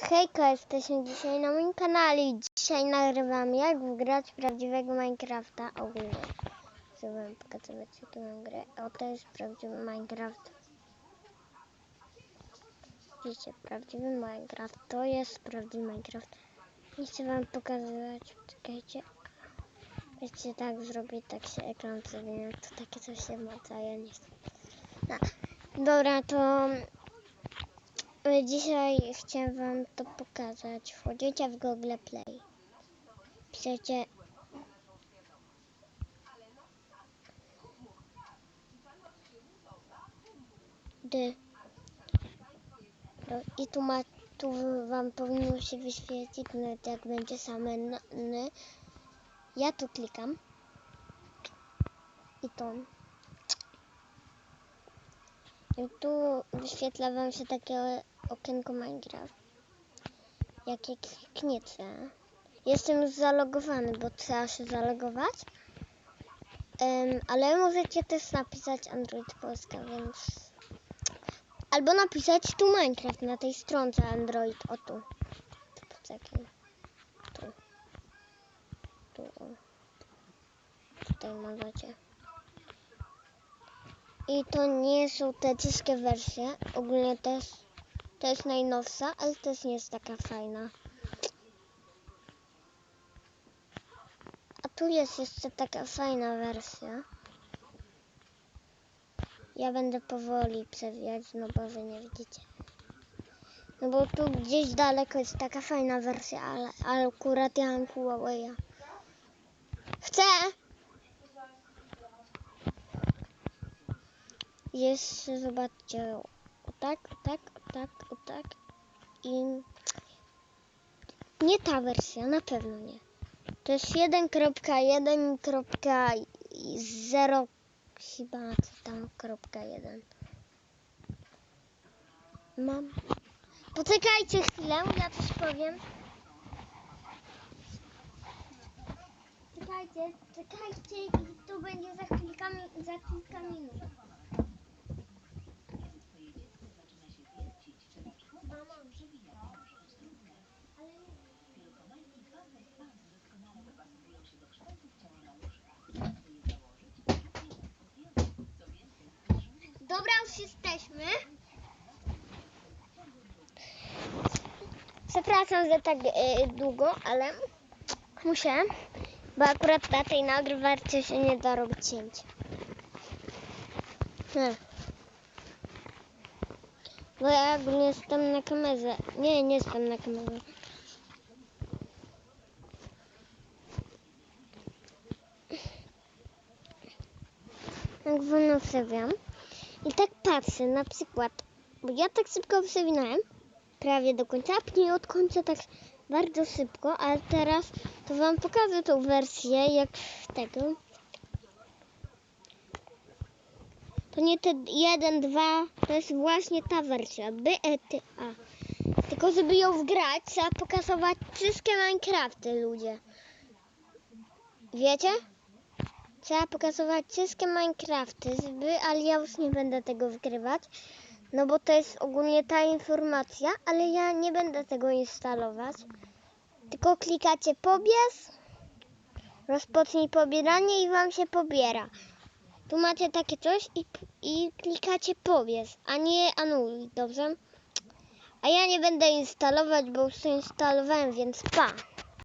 Hejka, jesteśmy dzisiaj na moim kanale i dzisiaj nagrywam jak wgrać prawdziwego Minecrafta ogólnie. Chcę wam pokazywać mam grę. O, to jest prawdziwy Minecraft. Widzicie, prawdziwy Minecraft. To jest prawdziwy Minecraft. Nie chcę wam pokazywać. Czekajcie. Wiecie, tak zrobię, tak się ekran przewinie. To takie coś się maca, ja nie chcę. No. Dobra, to Dzisiaj chciałem wam to pokazać. Wchodzicie w Google Play. Piszecie D. No I tu ma, tu wam powinno się wyświecić, nawet jak będzie same n. Ja tu klikam. I to. I tu wyświetla wam się takie okienko Minecraft. Jakie klikniecie. Jestem już zalogowany, bo trzeba się zalogować. Em, ale możecie też napisać Android Polska, więc... Albo napisać tu Minecraft na tej stronce Android. O tu. Poczekaj. Tu. Tu. o. Tutaj możecie. I to nie są te wszystkie wersje. Ogólnie też to jest najnowsza, ale też nie jest taka fajna. A tu jest jeszcze taka fajna wersja. Ja będę powoli przewijać, no bo wy nie widzicie. No bo tu gdzieś daleko jest taka fajna wersja, ale, ale akurat ja mam Huawei. Chcę! Jeszcze zobaczcie. Tak, tak, tak, tak. I nie ta wersja, na pewno nie. To jest 1.1.0 chyba tam kropka 1. Mam. Poczekajcie chwilę, ja coś powiem. Czekajcie, czekajcie i będzie za kilka, za kilka minut. Już jesteśmy. Przepraszam za tak e, długo, ale muszę, bo akurat na tej nagrywarce się nie da robić cięć. Hmm. Bo ja ogólnie jestem na kamerze. Nie, nie jestem na kamerze. Tak wstawiam. I tak patrzę, na przykład, bo ja tak szybko przewinąłem, prawie do końca, a później od końca tak bardzo szybko, ale teraz to wam pokażę tą wersję, jak tego. To nie te 1, 2, to jest właśnie ta wersja, BETA. Tylko żeby ją wgrać, trzeba pokazować wszystkie Minecrafty, ludzie. Wiecie? Trzeba pokazywać wszystkie Minecrafty, żeby, ale ja już nie będę tego wgrywać, no bo to jest ogólnie ta informacja, ale ja nie będę tego instalować. Tylko klikacie pobierz, rozpocznij pobieranie i wam się pobiera. Tu macie takie coś i, i klikacie pobierz, a nie anuluj, dobrze? A ja nie będę instalować, bo już to instalowałem, więc pa!